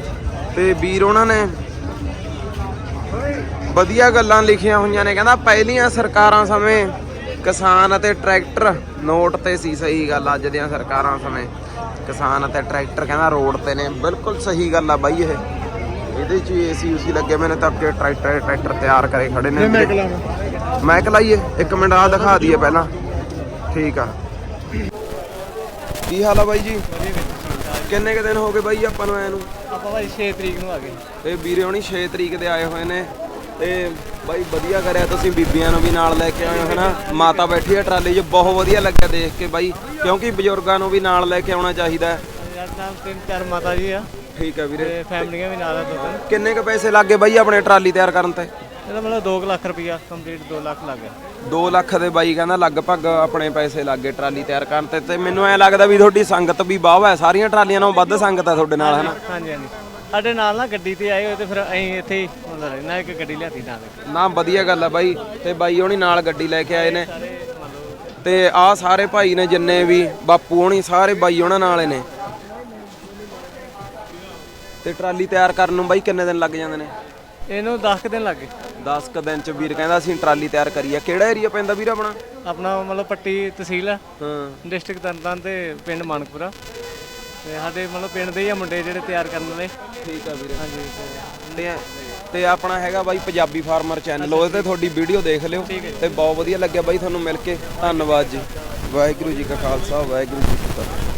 ਤੇ ਵੀਰ ਉਹਨਾਂ ਨੇ ਵਧੀਆ ਗੱਲਾਂ ਲਿਖੀਆਂ ਹੋਈਆਂ ਨੇ। ਕਹਿੰਦਾ ਪਹਿਲੀਆਂ ਸਰਕਾਰਾਂ ਸਮੇਂ ਕਿਸਾਨ ਅਤੇ ਟਰੈਕਟਰ ਨੋਟ ਤੇ ਸੀ ਸਹੀ ਗੱਲ ਅੱਜ ਦੀਆਂ ਸਰਕਾਰਾਂ ਸਮੇਂ ਕਿਸਾਨ ਅਤੇ ਟਰੈਕਟਰ ਕਹਿੰਦਾ ਰੋਡ ਤੇ ਨੇ। ਬਿਲਕੁਲ ਸਹੀ ਗੱਲ ਆ ਬਾਈ ਇਹ। ਇਹਦੇ ਚ ਏਸੀ ਉਸੀ ਲੱਗੇ ਮੈਨੇ ਤਾਂ ਅੱਗੇ ਟਰੈਕਟਰ ਟਰੈਕਟਰ ਤਿਆਰ ਕਰੇ ਖੜੇ ਨੇ। ਮੈਂ ਲਾਈਏ ਇੱਕ ਮਿੰਟ ਆ ਦਿਖਾ ਦਈਏ ਪਹਿਲਾਂ। ਠੀਕ ਆ। ਕੀ ਹਾਲ ਆ ਬਾਈ ਜੀ? ਕਿੰਨੇ ਕ ਦਿਨ ਹੋ ਗਏ ਬਾਈ ਆਪਾਂ ਨੂੰ ਆਏ ਨੂੰ? ਆਪਾਂ ਭਾਈ 6 ਤਰੀਕ ਨੂੰ ਆ ਗਏ। ਤੇ ਵੀਰੇ ਹੋਣੀ 6 ਤਰੀਕ ਦੇ ਆਏ ਹੋਏ ਨੇ। ਤੇ ਬਾਈ ਵਧੀਆ ਕਰਿਆ ਤੁਸੀਂ ਬੀਬੀਆਂ ਨੂੰ ਵੀ ਨਾਲ ਲੈ ਕੇ ਆਏ ਹੋ ਹਨਾ? ਮਾਤਾ ਬੈਠੀ ਹੈ ਟਰਾਲੀ 'ਚ ਬਹੁਤ ਵਧੀਆ ਲੱਗਿਆ ਦੇਖ ਕੇ ਬਾਈ। ਕਿਉਂਕਿ ਬਜ਼ੁਰਗਾਂ ਨੂੰ ਵੀ ਨਾਲ ਲੈ ਕੇ ਆਉਣਾ ਚਾਹੀਦਾ ਹੈ। ਯਾਰ ਨਾਲ ਤਿੰਨ ਚਾਰ ਮਾਤਾ ਜੀ ਆ। ਠੀਕ ਆ ਵੀਰੇ। ਤੇ ਫੈਮਲੀਆਂ ਵੀ ਨਾਲ ਆ ਦੋ ਤਿੰਨ। ਕਿੰਨੇ ਕ ਪੈਸੇ ਲੱਗੇ ਬਾਈ ਆਪਣੇ ਟਰਾਲੀ ਤਿਆਰ ਕਰਨ ਤੇ? ਇਹਦਾ ਮਤਲਬ 2 ਲੱਖ ਰੁਪਇਆ ਕੰਪਲੀਟ 2 ਲੱਖ ਲੱਗ ਗਿਆ। 2 ਲੱਖ ਦੇ ਬਾਈ ਕਹਿੰਦਾ ਲਗਭਗ ਆਪਣੇ ਪੈਸੇ ਲੱਗੇ ਟਰਾਲੀ ਤਿਆਰ ਕਰਨ ਤੇ। ਤੇ ਮੈਨੂੰ ਐ ਲੱਗਦਾ ਵੀ ਤੁਹਾਡੀ ਸੰਗਤ ਵੀ ਬਾਹਵਾ ਹੈ। ਸਾਰੀਆਂ ਟਰਾਲੀਆਂ ਨਾਲੋਂ ਵੱਧ ਸੰਗਤ ਹੈ ਤੁਹਾਡੇ ਨਾਲ ਹਨਾ? ਹਾਂਜੀ ਹਾਂਜੀ। ਸਾਡੇ ਨਾਲ ਨਾ ਗੱਡੀ ਤੇ ਆਏ ਹੋਏ ਤੇ ਫਿਰ ਅਸੀਂ ਇੱਥੇ ਹੀ ਮਤਲਬ ਰਹਿਣਾ ਇੱਕ ਗੱਡੀ ਲਿਆਤੀ ਨਾਲ ਨਾ ਵਧੀਆ ਗੱਲ ਆ ਬਾਈ। ਤੇ ਬਾਈ ਹੋਣੀ ਨਾਲ ਗੱਡੀ ਲੈ ਕੇ ਆਏ ਨੇ। ਤੇ ਆਹ ਸਾਰੇ ਭਾਈ ਨੇ ਜਿੰਨੇ ਵੀ ਬਾਪੂ ਹੋਣੀ ਸਾਰੇ ਬਾਈ ਉਹਨਾਂ ਨਾਲ ਨੇ। ਤੇ ਟਰਾਲੀ ਤਿਆਰ ਕਰਨ ਨੂੰ ਬਾਈ ਕਿੰਨੇ ਦਿਨ ਲੱਗ ਜਾਂਦੇ ਨੇ? ਇਹਨੂੰ 10 ਦਿਨ ਲੱਗੇ। 10 ਕ ਦਿਨ ਚ ਵੀਰ ਕਹਿੰਦਾ ਅਸੀਂ ਟਰਾਲੀ ਤਿਆਰ ਕਰੀ ਆ ਕਿਹੜਾ ਏਰੀਆ ਪੈਂਦਾ ਵੀਰ ਆਪਣਾ? ਆਪਣਾ ਮਤਲਬ ਪੱਟੀ ਤਹਿਸੀਲ ਆ। ਹਾਂ। ਡਿਸਟ੍ਰਿਕਟ ਤਰਨਤਾਰਨ ਤੇ ਪਿੰਡ ਮਾਨਕਪੁਰਾ। ਤੇ ਸਾਡੇ ਮਤਲਬ ਪਿੰਡ ਦੇ ਹੀ ਆ ਮੁੰਡੇ ਜਿਹੜੇ ਤਿਆਰ ਕਰਨ ਵਾਲੇ। ਠੀਕ ਆ ਵੀਰੇ। ਹਾਂਜੀ ਤੇ ਤੇ ਤੇ ਆਪਣਾ ਹੈਗਾ ਬਾਈ ਪੰਜਾਬੀ ਫਾਰਮਰ ਚੈਨਲ ਉਹਦੇ ਤੇ ਤੁਹਾਡੀ ਵੀਡੀਓ ਦੇਖ ਲਿਓ। ਤੇ ਬਹੁਤ ਵਧੀਆ ਲੱਗਿਆ ਬਾਈ ਤੁਹਾਨੂੰ ਮਿਲ ਕੇ। ਧੰਨਵਾਦ ਜੀ। ਵਾਹਿਗੁਰੂ ਜੀ ਕਾ ਖਾਲਸਾ ਵਾਹਿਗੁਰੂ ਜੀ ਕੀ ਫਤਿਹ।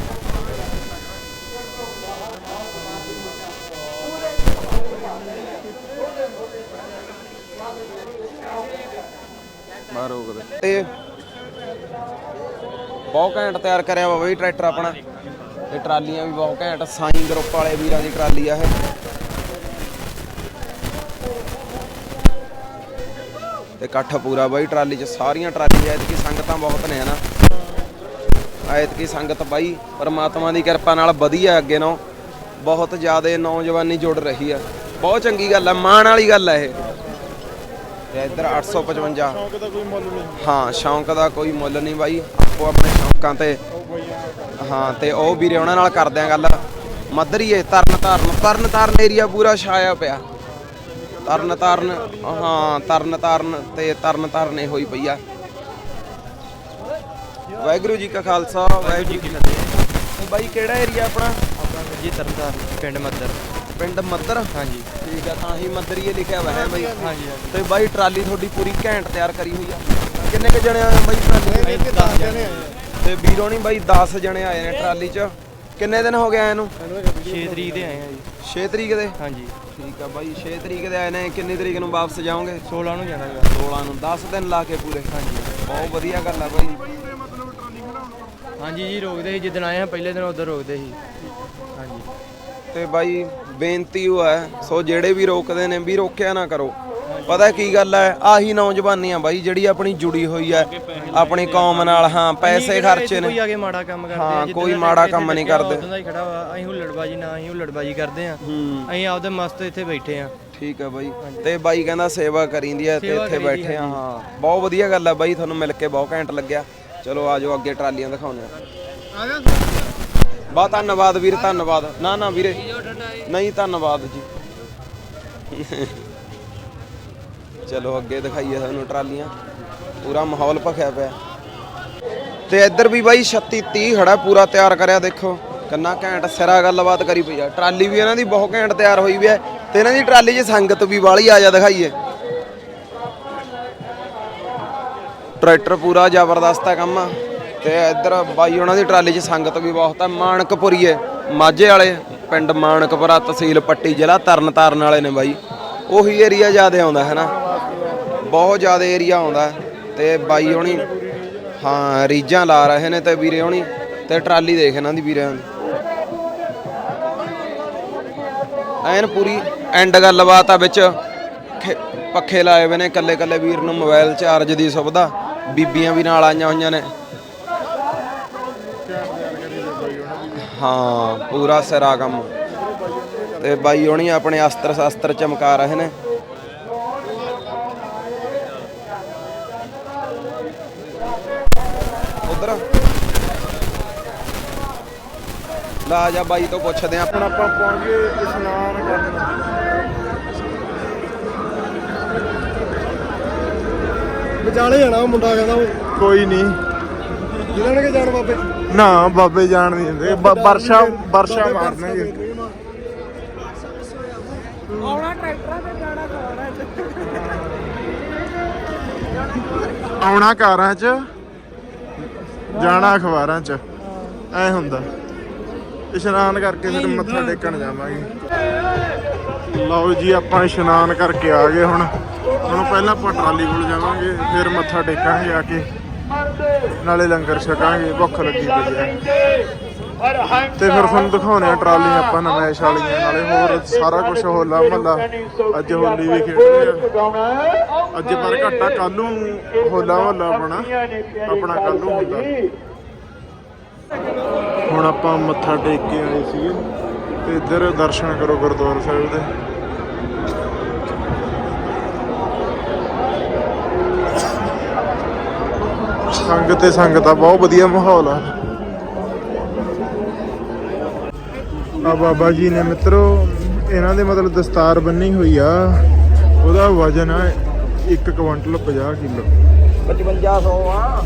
ਬਾਹਰ ਰੋਕ ਦੇ ਤੇ ਬਹੁਤ ਘੈਂਟ ਤਿਆਰ ਕਰਿਆ ਵਾ ਬਈ ਟਰੈਕਟਰ ਆਪਣਾ। ਤੇ ਟਰਾਲੀਆਂ ਵੀ ਬਹੁਤ ਘੈਂਟ ਸਾਈਂ ਗਰੁੱਪ ਵਾਲੇ ਵੀਰਾਂ ਦੀ ਟਰਾਲੀ ਆ ਇਹ। ਤੇ ਇਕੱਠ ਪੂਰਾ ਬਾਈ ਟਰਾਲੀ 'ਚ ਸਾਰੀਆਂ ਟਰਾਲੀ ਐਤਕੀ ਸੰਗਤਾਂ ਬਹੁਤ ਨੇ ਹਨਾ। ਐਤਕੀ ਸੰਗਤ ਬਾਈ ਪਰਮਾਤਮਾ ਦੀ ਕਿਰਪਾ ਨਾਲ ਵਧੀਆ ਅੱਗੇ ਨੂੰ ਬਹੁਤ ਜ਼ਿਆਦਾ ਨੌਜਵਾਨੀ ਜੁੜ ਰਹੀ ਆ। ਬਹੁਤ ਚੰਗੀ ਗੱਲ ਆ ਮਾਣ ਵਾਲੀ ਗੱਲ ਆ ਇਹ। ਤੇ ਇੱਧਰ 855 ਹਾਂ ਸ਼ੌਂਕ ਦਾ ਕੋਈ ਮੁੱਲ ਨਹੀਂ ਬਾਈ। ਆਪੋ ਆਪਣੇ ਸ਼ੌਂਕਾਂ ਤੇ ਹਾਂ ਤੇ ਉਹ ਵੀਰੇ ਉਹਨਾਂ ਨਾਲ ਕਰਦੇ ਆ ਗੱਲ। ਮੱਧਰੀਏ ਤਰਨ ਤਾਰਨ ਤਰਨ ਤਾਰਨ ਏਰੀਆ ਪੂਰਾ ਛਾਇਆ ਪਿਆ। ਤਰਨ ਤਾਰਨ ਹਾਂ ਤਰਨ ਤਾਰਨ ਤੇ ਤਰਨ ਤਾਰਨ ਹੋਈ ਪਈ ਆ। ਵਾਹਿਗੁਰੂ ਜੀ ਕਾ ਖਾਲਸਾ ਵਾਹਿਗੁਰੂ ਜੀ ਕੀ ਫਤਿਹ। ਬਾਈ ਕਿਹੜਾ ਏਰੀਆ ਆਪਣਾ? ਜੀ ਤਰਨਤਾਰਨ ਪਿੰਡ ਮੱਦਰ ਪਿੰਡ ਮੱਦਰ ਹਾਂਜੀ। ਠੀਕ ਆ ਤਾਂ ਹੀ ਮੱਦਰੀਏ ਲਿਖਿਆ ਹੋਇਆ ਹੈ ਬਾਈ। ਹਾਂਜੀ। ਤੇ ਬਾਈ ਟਰਾਲੀ ਤੁਹਾਡੀ ਪੂਰੀ ਘੈਂਟ ਤਿਆਰ ਕਰੀ ਹੋਈ ਆ। ਕਿੰਨੇ ਕ ਜਣੇ ਆਏ ਬਾਈ ਟਰਾਲੀ ਹਾਂਜੀ 10 ਜਣੇ ਤੇ ਵੀਰੋਂ ਨਹੀਂ ਬਾਈ 10 ਜਣੇ ਆਏ ਨੇ ਟਰਾਲੀ 'ਚ। ਕਿੰਨੇ ਦਿਨ ਹੋ ਗਏ ਆਏ ਨੂੰ? 6 ਤਰੀਕ ਦੇ ਆਏ ਆ ਜੀ। 6 ਤਰੀਕ ਦੇ? ਹਾਂਜੀ। ਠੀਕ ਆ ਬਾਈ 6 ਤਰੀਕ ਦੇ ਆਏ ਨੇ। ਕਿੰਨੀ ਤਰੀਕ ਨੂੰ ਵਾਪਸ ਜਾਓਗੇ? 16 ਨੂੰ ਜਾਣਾ ਹੈਗਾ 16 ਨੂੰ। 10 ਦਿਨ ਲਾ ਕੇ ਪੂਰੇ। ਹਾਂਜੀ। ਬਹੁਤ ਵਧੀਆ ਗੱਲ ਆ ਬਾਈ। ਹਾਂਜੀ ਜੀ ਰੋਕਦੇ ਸੀ ਜਿੱਦਣ ਆਏ ਆ ਪਹਿਲੇ ਦਿਨ ਉਧਰ ਰੋਕਦੇ ਸੀ। ਹਾਂਜੀ। ਤੇ ਬਾਈ ਬੇਨਤੀ ਉਹ ਹੈ ਸੋ ਜਿਹੜੇ ਵੀ ਰੋਕਦੇ ਨੇ ਵੀ ਰੋਕਿਆ ਨਾ ਕਰੋ। ਪਤਾ ਕੀ ਗੱਲ ਹੈ? ਆਹੀ ਨੌਜਵਾਨੀ ਆ ਬਾਈ ਜਿਹੜੀ ਆਪਣੀ ਜੁੜੀ ਹੋਈ ਹੈ ਆਪਣੀ ਕੌਮ ਨਾਲ ਹਾਂ ਪੈਸੇ ਖਰਚੇ ਕੋਈ ਨੇ। ਆ ਕੇ ਮਾੜਾ ਕੰਮ ਕਰਦੇ ਹਾਂ, ਆ ਕੋਈ ਮਾੜਾ ਕੰਮ ਨਹੀਂ ਆ, ਕਰਦੇ। ਉਦੋਂ ਦਾ ਹੀ ਖੜਾ ਵਾ ਅਸੀਂ ਹੁੱਲੜਬਾਜੀ ਨਾ ਅਸੀਂ ਹੁੱਲੜਬਾਜੀ ਕਰਦੇ ਆ। ਹੂੰ। ਅਸੀਂ ਆਪਦੇ ਮਸਤ ਇੱਥੇ ਬੈਠੇ ਆ। ਠੀਕ ਹੈ ਬਾਈ। ਤੇ ਬਾਈ ਕਹਿੰਦਾ ਸੇਵਾ ਕਰੀਂਦੀ ਹੈ ਤੇ ਇੱਥੇ ਬੈਠੇ ਆ ਹਾਂ। ਬਹੁਤ ਵਧੀਆ ਗੱਲ ਆ ਬਾਈ ਤੁਹਾਨੂੰ ਮਿਲ ਕੇ ਬਹੁਤ ਘੈਂਟ ਲੱਗਿਆ। ਚਲੋ ਆਜੋ ਅੱਗੇ ਟਰਾਲੀਆਂ ਦਿਖਾਉਂਦੇ ਆ। ਬਾ ਧੰਨਵਾਦ ਵੀਰ ਧੰਨਵਾਦ। ਨਾ ਨਾ ਵੀਰੇ। ਨਹੀਂ ਧੰਨਵਾਦ ਜੀ। ਚਲੋ ਅੱਗੇ ਦਿਖਾਈਏ ਤੁਹਾਨੂੰ ਟਰਾਲੀਆਂ। ਪੂਰਾ ਮਾਹੌਲ ਭਖਿਆ ਪਿਆ। ਤੇ ਇੱਧਰ ਵੀ ਬਾਈ 36 30 ਖੜਾ, ਪੂਰਾ ਤਿਆਰ ਕਰਿਆ ਦੇਖੋ। ਕਿੰਨਾ ਘੈਂਟ ਸਿਰਾ ਗੱਲਬਾਤ ਕਰੀ ਪਈ ਆ। ਟਰਾਲੀ ਵੀ ਇਹਨਾਂ ਦੀ ਬਹੁਤ ਘੈਂਟ ਤਿਆਰ ਹੋਈ ਵੀ ਹੈ ਤੇ ਇਹਨਾਂ ਦੀ ਟਰਾਲੀ 'ਚ ਸੰਗਤ ਵੀ ਵਾਲੀ ਆ ਜਾ ਦਿਖਾਈਏ। ਟਰੈਕਟਰ ਪੂਰਾ ਜ਼ਬਰਦਸਤ ਹੈ ਕੰਮ। ਤੇ ਇੱਧਰ ਬਾਈ ਉਹਨਾਂ ਦੀ ਟਰਾਲੀ 'ਚ ਸੰਗਤ ਵੀ ਬਹੁਤ ਹੈ ਮਾਨਕਪੁਰੀਏ ਮਾਝੇ ਵਾਲੇ, ਪਿੰਡ ਮਾਨਕਪੁਰਾ ਤਹਿਸੀਲ ਪੱਟੀ ਜ਼ਿਲ੍ਹਾ ਤਰਨਤਾਰਨ ਵਾਲੇ ਨੇ ਬਾਈ। ਉਹੀ ਏਰੀਆ ਜ਼ਿਆਦਾ ਆਉਂਦਾ, ਹੈ ਨਾ? ਬਹੁਤ ਜ਼ਿਆਦਾ ਏਰੀਆ ਆਉਂਦਾ ਹੈ ਤੇ ਬਾਈ ਹੋਣੀ, ਹਾਂ ਰੀਜਾਂ ਲਾ ਰਹੇ ਨੇ ਤੇ ਵੀਰੇ ਹੋਣੀ ਤੇ ਟਰਾਲੀ ਦੇਖ ਇਹਨਾਂ ਦੀ ਵੀਰਿਆਂ ਦੀ। ਐਨ ਪੂਰੀ ਐਂਡ ਗੱਲਬਾਤ ਆ ਵਿੱਚ। ਖੇ- ਪੱਖੇ ਲਾਏ ਹੋਏ ਨੇ ਕੱਲੇ ਕੱਲੇ ਵੀਰ ਨੂੰ ਮੋਬਾਈਲ ਚਾਰਜ ਦੀ ਸੁਵਿਧਾ, ਬੀਬੀਆਂ ਵੀ ਨਾਲ ਆਈਆਂ ਹੋਈਆਂ ਨੇ। ਹਾਂ, ਪੂਰਾ ਸਿਰਾ ਕੰਮ। ਤੇ ਬਾਈ ਹੋਣੀ ਆਪਣੇ ਅਸਤਰ ਸ਼ਾਸਤਰ ਚਮਕਾ ਰਹੇ ਨੇ। ਲਾ ਜਾ ਬਾਈ ਤੋਂ ਪੁੱਛਦੇ ਆ। ਹੁਣ ਆਪਾਂ ਪਹੁੰਚ ਗਏ ਇਸ਼ਨਾਨ ਕਰਨ। ਵਿਚਾਲੇ ਜਾਣਾ ਉਹ ਮੁੰਡਾ ਕਹਿੰਦਾ ਉਹ। ਕੋਈ ਨਹੀਂ ਜਿਹਨਾਂ ਨੇ ਜਾਣ ਬਾਬੇ। ਨਾ ਬਾਬੇ ਜਾਣ ਨਹੀਂ ਦਿੰਦੇ। ਬ- ਬਰਸ਼ਾ ਬਰਸ਼ਾ ਮਾਰਨਗੇ। ਆਉਣਾ ਕਾਰਾਂ 'ਚ ਜਾਣਾ ਅਖਬਾਰਾਂ 'ਚ। ਐ ਹੁੰਦਾ। ਇਸ਼ਨਾਨ ਕਰਕੇ ਫਿਰ ਮੱਥਾ ਟੇਕਣ ਜਾਵਾਂਗੇ। ਲਓ ਜੀ, ਆਪਾਂ ਇਸ਼ਨਾਨ ਕਰਕੇ ਆ ਗਏ ਹੁਣ। ਹੁਣ ਪਹਿਲਾਂ ਆਪਾਂ ਟਰਾਲੀ ਕੋਲ ਜਾਵਾਂਗੇ, ਫਿਰ ਮੱਥਾ ਟੇਕਾਂਗੇ ਆ ਕੇ। ਨਾਲੇ ਲੰਗਰ ਛਕਾਂਗੇ, ਭੁੱਖ ਲੱਗੀ ਪਈ ਹੈ। ਤੇ ਫਿਰ ਤੁਹਾਨੂੰ ਦਿਖਾਉਣੇ ਆ ਟਰਾਲੀਆਂ ਆਪਾਂ ਨਮੈਸ਼ ਵਾਲੀਆਂ ਨਾਲੇ ਹੋਰ ਸਾਰਾ ਕੁਝ ਹੋਲਾ ਮਹੱਲਾ। ਅੱਜ ਹੋਲੀ ਵੀ ਖੇਡਦੇ ਆ। ਅੱਜ ਪਰ ਘੱਟਾ ਕੱਲ ਨੂੰ ਹੋਲਾ ਮਹੱਲਾ ਆਪਣਾ ਆਪਣਾ ਕੱਲ ਨੂੰ ਹੁੰਦਾ। ਹੁਣ ਆਪਾਂ ਮੱਥਾ ਟੇਕ ਕੇ ਆਏ ਸੀ ਤੇ ਇੱਧਰ ਦਰਸ਼ਨ ਕਰੋ ਗੁਰਦੁਆਰਾ ਸਾਹਿਬ ਦੇ। ਸੰਗਤ ਤੇ ਸੰਗਤ ਆ ਬਹੁਤ ਵਧੀਆ ਮਾਹੌਲ ਆ। ਆ ਬਾਬਾ ਜੀ ਨੇ ਮਿੱਤਰੋ, ਇਹਨਾਂ ਦੇ ਮਤਲਬ ਦਸਤਾਰ ਬੰਨੀ ਹੋਈ ਆ। ਉਹਦਾ ਵਜ਼ਨ ਆ 1 ਕੁਇੰਟਲ 50 ਕਿਲੋ। 5500 ਆ।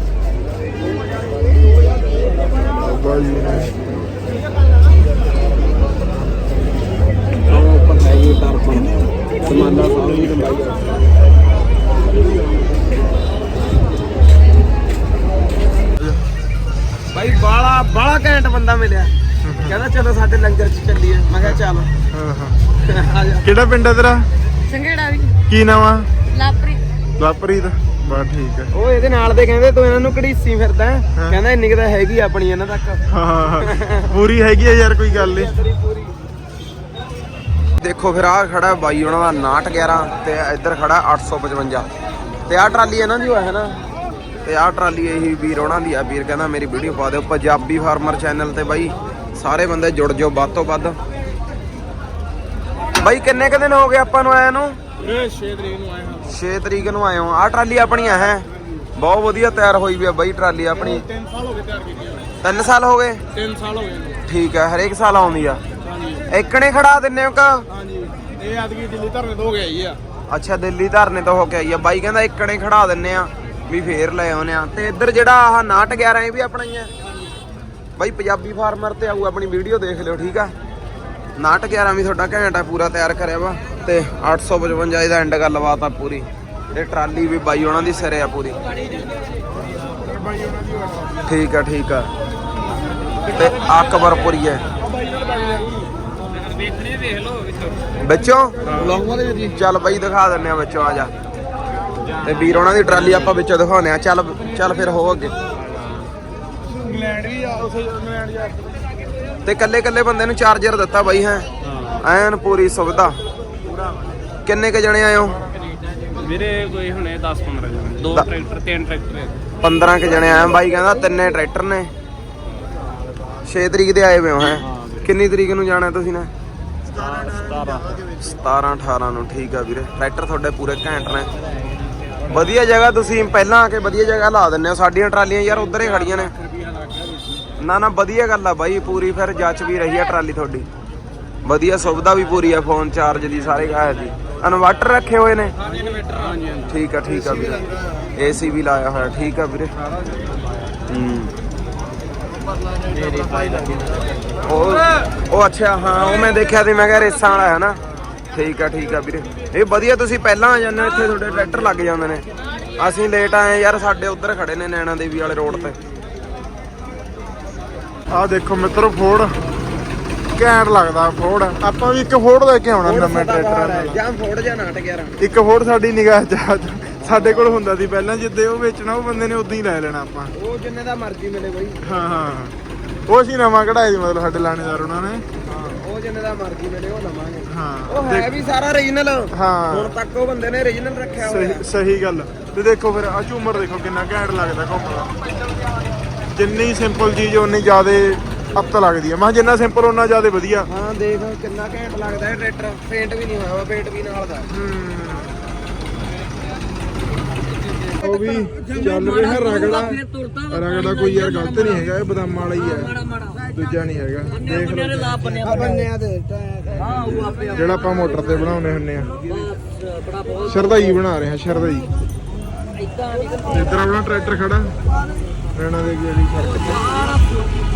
ਬਾਬਾ ਜੀ ਨੇ ਉਹ ਦਰਪਣ ਸਮਾਨਾ ਸਾਹਿਬ ਦੀ ਬਾਲਾ ਬਾਲਾ ਘੈਂਟ ਬੰਦਾ ਮਿਲਿਆ। ਕਹਿੰਦਾ ਚਲੋ ਸਾਡੇ ਲੰਗਰ 'ਚ ਚੱਲੀਏ। ਮੈਂ ਕਿਹਾ ਚੱਲ। ਹਾਂ ਹਾਂ। ਆ ਜਾ ਕਿਹੜਾ ਪਿੰਡ ਆ ਤੇਰਾ? ਸੰਘੇੜਾ ਵੀ। ਕੀ ਨਾਮ ਆ? ਲਾਪਰੀ ਲਾਪਰੀਤ। ਬਾ ਠੀਕ ਹੈ। ਉਹ ਇਹਦੇ ਨਾਲ ਦੇ ਕਹਿੰਦੇ ਤੂੰ ਇਹਨਾਂ ਨੂੰ ਘੜੀਸੀ ਫਿਰਦਾ ਹੈ। ਕਹਿੰਦਾ ਇੰਨੀ ਕੁ ਤਾਂ ਹੈਗੀ ਆਪਣੀ ਇਹਨਾਂ ਤੱਕ। ਹਾਂ ਪੂਰੀ ਹੈਗੀ ਆ ਯਾਰ ਕੋਈ ਗੱਲ ਨਹੀਂ। ਦੇਖੋ ਫਿਰ ਆ ਖੜਾ ਬਾਈ ਉਹਨਾਂ ਦਾ 911 ਤੇ ਇੱਧਰ ਖੜਾ 855 ਤੇ ਆ ਟਰਾਲੀ ਇਹਨਾਂ ਦੀ ਹੋਇਆ ਹੈ ਨਾ। ਤੇ ਆ ਟਰਾਲੀ ਇਹੀ ਵੀਰ ਉਹਨਾਂ ਦੀ ਆ। ਵੀਰ ਕਹਿੰਦਾ ਮੇਰੀ ਵੀਡੀਓ ਪਾ ਦਿਓ ਪੰਜਾਬੀ ਫਾਰਮਰ ਚੈਨਲ ਤੇ ਬਾਈ। ਸਾਰੇ ਬੰਦੇ ਜੁੜ ਜਾਓ ਵੱਧ ਤੋਂ ਵੱਧ। ਬਾਈ ਕਿੰਨੇ ਕ ਦਿਨ ਹੋ ਗਏ ਆਪਾਂ ਨੂੰ ਆਇਆ ਨੂੰ? 6 ਤਰੀਕ ਨੂੰ ਆਏ ਹਾਂ 6 ਤਰੀਕ ਨੂੰ ਆਏ ਹੋ ਆ ਟਰਾਲੀ ਆਪਣੀ ਹੈ। ਬਹੁਤ ਵਧੀਆ ਤਿਆਰ ਹੋਈ ਵੀ ਆ ਬਾਈ ਟਰਾਲੀ ਆਪਣੀ। 3 ਸਾਲ ਹੋ ਗਏ ਤਿਆਰ ਕੀਤੀ 3 ਸਾਲ ਹੋ ਗਏ? 3 ਸਾਲ ਹੋ ਗਏ। ਠੀਕ ਹੈ ਹਰੇਕ ਸਾਲ ਆਉਂਦੀ ਆ। ਇੱਕਣੇ ਖੜਾ ਦਿੰਨੇ ਹੋ ਕਾ? ਹਾਂਜੀ। ਇਹ ਆਦਗੀ ਦਿੱਲੀ ਧਰਨੇ ਤੋਂ ਹੋ ਗਿਆ ਹੀ ਆ। ਅੱਛਾ ਦਿੱਲੀ ਧਰਨੇ ਤੋਂ ਹੋ ਕੇ ਆਈ ਆ। ਬਾਈ ਕਹਿੰਦਾ ਇੱਕਣੇ ਖੜਾ ਦਿੰਨੇ ਆ ਵੀ ਫੇਰ ਲੈ ਆਉਨੇ ਆ। ਤੇ ਇੱਧਰ ਜਿਹੜਾ ਆਹ 911 ਇਹ ਵੀ ਆਪਣਾ ਹੀ ਆ। ਬਾਈ ਪੰਜਾਬੀ ਫਾਰਮਰ ਤੇ ਆਊ ਆਪਣੀ ਵੀਡੀਓ ਦੇਖ ਲਿਓ ਠੀਕ ਆ? 911 ਵੀ ਤੁਹਾਡਾ ਘੈਂਟ ਆ ਪੂਰਾ ਤਿਆਰ ਕਰਿਆ ਵਾ। ਤੇ 855 ਇਹਦਾ ਐਂਡ ਗੱਲਬਾਤ ਆ ਪੂਰੀ। ਤੇ ਟਰਾਲੀ ਵੀ ਬਾਈ ਉਹਨਾਂ ਦੀ ਸਿਰੇ ਆ ਪੂਰੀ। ਠੀਕ ਆ ਠੀਕ ਆ। ਤੇ ਅਕਬਰਪੁਰੀ ਹੈ ਵਿੱਚੋਂ? ਚੱਲ ਬਾਈ ਦਿਖਾ ਦਿੰਨੇ ਆ ਵਿੱਚੋਂ, ਆ ਜਾ। ਤੇ ਵੀਰ ਉਹਨਾਂ ਦੀ ਟਰਾਲੀ ਆਪਾਂ ਵਿੱਚੋਂ ਦਿਖਾਉਨੇ ਆ। ਚੱਲ ਚੱਲ ਫਿਰ ਹੋ ਅੱਗੇ। ਇੰਗਲੈਂਡ ਵੀ ਆ ਉਥੇ ਇੰਗਲੈਂਡ ਜਾ ਤੇ ਕੱਲੇ ਕੱਲੇ ਬੰਦੇ ਨੂੰ ਚਾਰਜਰ ਦਿੱਤਾ ਬਾਈ ਹੈ। ਐਨ ਪੂਰੀ ਸੁਵਿਧਾ। ਕਿੰਨੇ ਕ ਜਣੇ ਆਏ ਹੋ? ਵੀਰੇ ਕੋਈ ਹੁਣੇ 10 15 ਜਣੇ। ਦੋ ਟਰੈਕਟਰ ਤਿੰਨ ਟਰੈਕਟਰ 15 ਕ ਜਣੇ ਆਏ ਬਾਈ ਕਹਿੰਦਾ ਤਿੰਨੇ ਟਰੈਕਟਰ ਨੇ। 6 ਤਰੀਕ ਦੇ ਆਏ ਹੋਏ ਹੋ ਹੈ? ਕਿੰਨੀ ਤਰੀਕ ਨੂੰ ਜਾਣਾ ਤੁਸੀਂ ਨੇ? 17 18 ਨੂੰ ਠੀਕ ਆ ਵੀਰੇ। ਟਰੈਕਟਰ ਤੁਹਾਡੇ ਪੂਰੇ ਘੈਂਟ ਨੇ। ਵਧੀਆ ਜਗ੍ਹਾ ਤੁਸੀਂ ਪਹਿਲਾਂ ਆ ਕੇ ਵਧੀਆ ਜਗ੍ਹਾ ਲਾ ਦਿੰਦੇ ਹੋ। ਸਾਡੀਆਂ ਟਰਾਲੀਆਂ ਯਾਰ ਉਧਰ ਹੀ ਖੜੀਆਂ ਨੇ। ਨਾ ਨਾ ਵਧੀਆ ਗੱਲ ਆ ਬਾਈ ਪੂਰੀ ਫਿਰ ਜੱਚ ਵੀ ਰਹੀ ਆ ਟਰਾਲੀ ਤੁਹਾਡੀ। ਵਧੀਆ ਸੁਵਿਧਾ ਵੀ ਪੂਰੀ ਆ ਫੋਨ ਚਾਰਜ ਦੀ ਸਾਰੇ ਘਾਹ ਦੀ ਇਨਵਰਟਰ ਰੱਖੇ ਹੋਏ ਨੇ? ਠੀਕ ਆ ਠੀਕ ਆ ਵੀਰੇ। ਏਸੀ ਵੀ ਲਾਇਆ ਹੋਇਆ ਠੀਕ ਆ ਵੀਰੇ। ਹੂੰ। ਉਹ ਉਹ ਅੱਛਾ ਹਾਂ ਉਹ ਮੈਂ ਦੇਖਿਆ ਤੇ ਮੈਂ ਕਿਹਾ ਰੇਸਾਂ ਵਾਲਾ ਹੈ ਨਾ। ਠੀਕ ਆ ਠੀਕ ਆ ਵੀਰੇ। ਇਹ ਵਧੀਆ ਤੁਸੀਂ ਪਹਿਲਾਂ ਆ ਜਾਂਦੇ ਇੱਥੇ ਤੁਹਾਡੇ ਟਰੈਕਟਰ ਲੱਗ ਜਾਂਦੇ ਨੇ। ਅਸੀਂ ਲੇਟ ਆਏ ਯਾਰ ਸਾਡੇ ਉੱਧਰ ਖੜੇ ਨੇ ਨੈਣਾ ਦੇਵੀ ਵਾਲੇ ਰੋਡ ਤੇ। ਆਹ ਦੇਖੋ ਮਿੱਤਰੋ ਫੋੜ ਘੈਂਟ ਲੱਗਦਾ ਫੋੜ। ਆਪਾਂ ਵੀ ਇੱਕ ਫੋੜ ਲੈ ਕੇ ਆਉਣਾ ਨਵੇਂ ਟਰੈਕਟਰਾਂ ਨਾਲ। ਜਾਂ ਫੋੜ ਜਾਂ ਨਾਟ 11 ਇੱਕ ਫੋੜ ਸਾਡੀ ਨਿਗਾਹ ਚ ਸਾਡੇ ਕੋਲ ਹੁੰਦਾ ਸੀ ਪਹਿਲਾਂ ਜਿੱਦੇ ਉਹ ਵੇਚਣਾ ਉਹ ਬੰਦੇ ਨੇ ਉਦਾਂ ਹੀ ਲੈ ਲੈਣਾ ਆਪਾਂ। ਉਹ ਜਿੰਨੇ ਦਾ ਮਰਜ਼ੀ ਮਿਲੇ ਬਈ। ਹਾਂ ਹਾਂ। ਉਹ ਸੀ ਨਵਾਂ ਕਢਾਇਆ ਸੀ ਮਤਲਬ ਸਾਡੇ ਲਾਣੇਦਾਰ ਉਹਨਾਂ ਨੇ। ਹਾਂ ਉਹ ਜਿੰਨੇ ਦਾ ਮਰਜ਼ੀ ਮਿਲੇ ਉਹ ਲਵਾਂਗੇ। ਹਾਂ। ਉਹ ਹੈ ਵੀ ਸਾਰਾ ਰੀਜਨਲ ਹਾਂ। ਹੁਣ ਤੱਕ ਉਹ ਬੰਦੇ ਨੇ ਰੀਜਨਲ ਰੱਖਿਆ ਹੋਇਆ। ਸਹੀ ਸਹੀ ਗੱਲ। ਤੇ ਦੇਖੋ ਫਿਰ ਆ ਝੂਮਰ ਦੇਖੋ ਕਿੰਨਾ ਘੈਂਟ ਲੱਗਦਾ ਘੁੰਮਦਾ ਜਿੰਨੀ ਸਿੰਪਲ ਚੀਜ਼ ਓਨੀ ਜ਼ਿਆਦਾ ਅੱਤ ਲੱਗਦੀ ਹੈ ਮੈਂ ਕਿਹਾ ਜਿੰਨਾ ਸਿੰਪਲ ਓਨਾ ਜ਼ਿਆਦਾ ਵਧੀਆ। ਹਾਂ ਦੇਖ ਕਿੰਨਾ ਘੈਂਟ ਲੱਗਦਾ ਇਹ ਟਰੈਕਟਰ। ਪੇਂਟ ਵੀ ਨਹੀਂ ਹੋਇਆ ਵਾ ਪੇਂਟ ਵੀ ਨਾਲ ਦਾ। ਉਹ ਵੀ ਚੱਲ ਰਿਹਾ ਰਗੜਾ। ਰਗੜਾ ਕੋਈ ਯਾਰ ਗਲਤ ਨਹੀਂ ਹੈਗਾ ਇਹ ਬਦਾਮਾਂ ਵਾਲਾ ਹੀ ਹੈ। ਦੂਜਾ ਨਹੀਂ ਹੈਗਾ। ਦੇਖ ਲਓ। ਬੰਨਿਆ ਦੇ ਜਿਹੜਾ ਆਪਾਂ ਮੋਟਰ ਤੇ ਬਣਾਉਨੇ ਹੁੰਨੇ ਆ। ਸ਼ਰਦਾਈ ਬਣਾ ਰਹੇ ਹਾਂ ਸ਼ਰਦਾਈ ਇੱਧਰ ਆਪਣਾ ਟਰੈਕਟਰ ਖੜਾ ਰੈਣਾ ਦੇ ਗੇੜੀ ਸੜਕ ਤੇ।